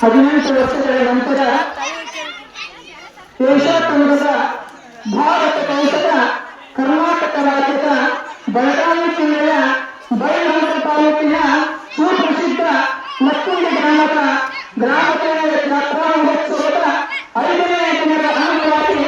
ಹದಿನೆಂಟು ವರ್ಷಗಳ ನಂತರ ದೇಶಾತಂತ್ರದ ಭಾರತ ದೇಶದ ಕರ್ನಾಟಕ ರಾಜ್ಯದ ಬೆಳಗಾವಿ ಜಿಲ್ಲೆಯ ಬೈನಗರ ತಾಲೂಕಿನ ಸುಪ್ರಸಿದ್ಧ ಮತ್ತೊಂದು ಗ್ರಾಮದ ಗ್ರಾಮ ದೇವರ ಜಾತ್ರಾ ಮಹೋತ್ಸವದ ಐದನೇ ದಿನದ ಅಂಗವಾಗಿ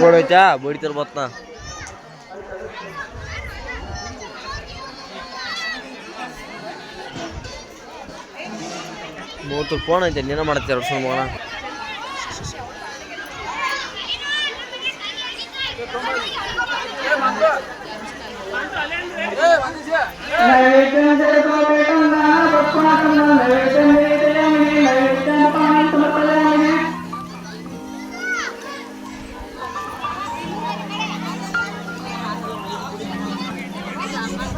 బోడైతా బోడి తిరుపతిన ಮೂವತ್ತು ಫೋನ್ ಐತೆ ನೀನ ಮಾಡ್ತೀರ ಸುಮ್ ಹೋಗೋಣ ನೈಟ್ ನೈಟ್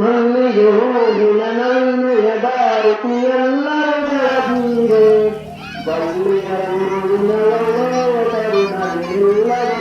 ಮಣ್ಣಿಗೆ ಹೋಗಿನ ನನ್ನೆಯ ದಾರತಿ ಎಲ್ಲರ ಬೀರೆ ಬಳ್ಳಿಯ ಊರಿನವರು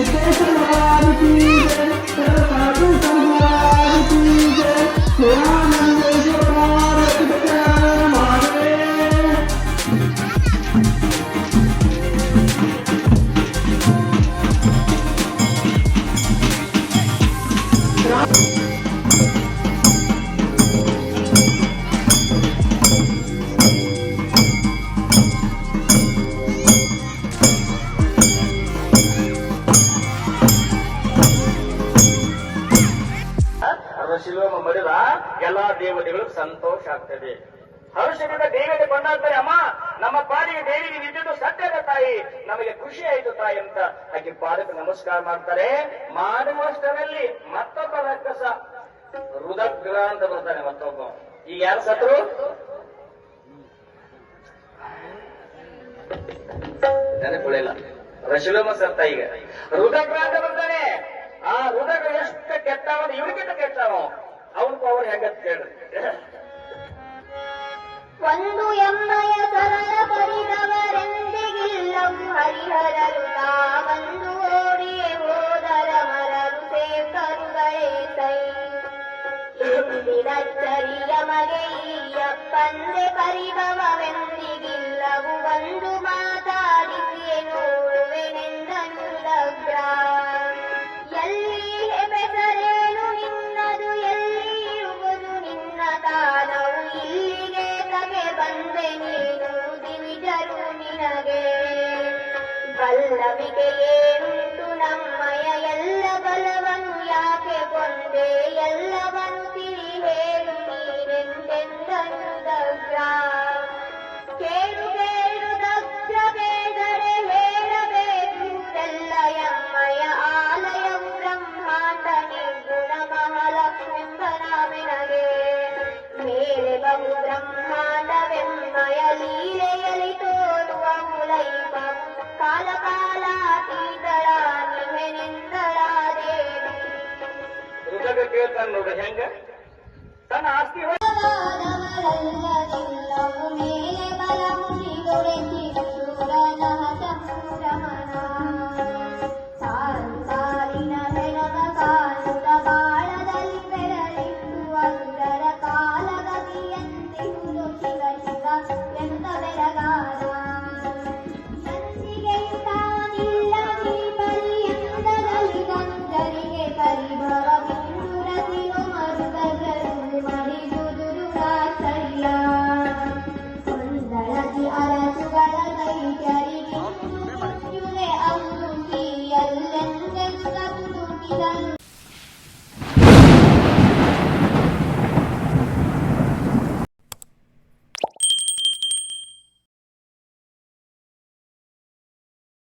Thank you. ಹರುಷ ಹರುಷದಿಂದ ದೇವಿಗೆ ಬಂದಾಗ್ತಾರೆ ಅಮ್ಮ ನಮ್ಮ ಪಾಲಿಗೆ ದೇವಿಗೆ ನಿಜದ್ದು ಸತ್ಯದ ತಾಯಿ ನಮಗೆ ಖುಷಿ ಆಯಿತು ತಾಯಿ ಅಂತ ಹಾಗೆ ಪಾದಕ್ಕೆ ನಮಸ್ಕಾರ ಮಾಡ್ತಾರೆ ಮಾನವಷ್ಟರಲ್ಲಿ ಮತ್ತೊಬ್ಬ ರಕ್ಕಸ ರುದಗ್ರ ಅಂತ ಬರ್ತಾನೆ ಮತ್ತೊಬ್ಬ ಈಗ ಯಾರು ಸತ್ರು ನೆನಪಿಲ್ಲ ರಶಿಲೋಮ ಸತ್ತ ಈಗ ರುದಗ್ರ ಅಂತ ಬರ್ತಾನೆ ಆ ರುದಗ್ರ ಎಷ್ಟು ಕೆಟ್ಟವನು ಇವನಿಗಿಂತ ಕೆಟ್ಟವ ಅವನು ಅವ್ರು ಹೆಂಗತ್ ಕೇಳ್ರಿ ಒಂದು ಎಮ್ಮಯ ಸರಳ ಪರಿದವರೆಂದಿಗಿಲ್ಲವು வல்ல மிகையேனும் ಕೇಳ್ಕೊಂಡು ನೋಡಿ ಹೆಂಗ ತನ್ನ ಆಸ್ತಿ Obrigada.